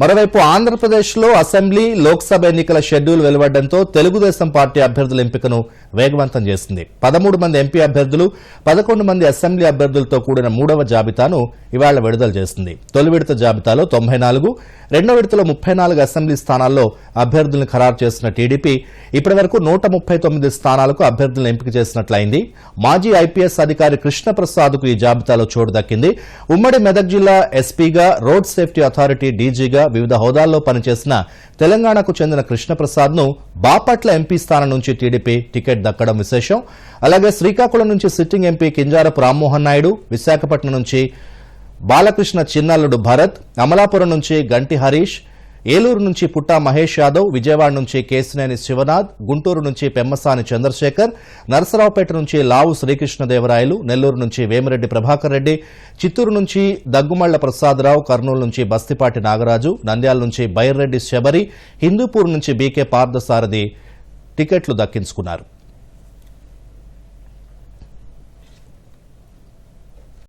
మరోవైపు ఆంధ్రప్రదేశ్లో అసెంబ్లీ లోక్సభ ఎన్నికల షెడ్యూల్ వెలువడంతో తెలుగుదేశం పార్టీ అభ్యర్థుల ఎంపికను వేగవంతం చేసింది. పదమూడు మంది ఎంపీ అభ్యర్థులు పదకొండు మంది అసెంబ్లీ అభ్యర్థులతో కూడిన మూడవ జాబితాను ఇవాళ విడుదల చేసింది. తొలి విడత జాబితాలో తొంభై నాలుగు రెండో విడతలో ముప్పై నాలుగు అసెంబ్లీ స్థానాల్లో అభ్యర్థులను ఖరారు చేసిన టీడీపీ ఇప్పటివరకు నూట ముప్పై తొమ్మిది స్థానాలకు అభ్యర్థులను ఎంపిక చేసినట్లయింది. మాజీ ఐపీఎస్ అధికారి కృష్ణప్రసాద్కు ఈ జాబితాలో చోటు దక్కింది. ఉమ్మడి మెదక్ జిల్లా ఎస్పీగా రోడ్ సేఫ్టీ అథారిటీ డీజీగా వివిధ హోదాల్లో పనిచేసిన తెలంగాణకు చెందిన కృష్ణప్రసాద్ను బాపట్ల ఎంపీ స్థానం నుంచి టీడీపీ టికెట్ దక్కడం విశేషం. అలాగే శ్రీకాకుళం నుంచి సిట్టింగ్ ఎంపీ కింజారపు రామ్మోహన్ నాయుడు విశాఖపట్నం నుంచి బాలకృష్ణ చిన్నల్లుడు భరత్ అమలాపురం నుంచి గంటి హరీష్ ఏలూరు నుంచి పుట్టా మహేష్ యాదవ్ విజయవాడ నుంచి కేసినేని శివనాథ్ గుంటూరు నుంచి పెమ్మసాని చంద్రశేఖర్ నరసరావుపేట నుంచి లావు శ్రీకృష్ణదేవరాయలు నెల్లూరు నుంచి వేమిరెడ్డి ప్రభాకర్ రెడ్డి చిత్తూరు నుంచి దగ్గుమళ్ళ ప్రసాదరావు కర్నూలు నుంచి బస్తిపాటి నాగరాజు నంద్యాల నుంచి బైర్రెడ్డి శబరి హిందూపూర్ నుంచి బీకే పార్థసారథి టికెట్లు దక్కించుకున్నారు.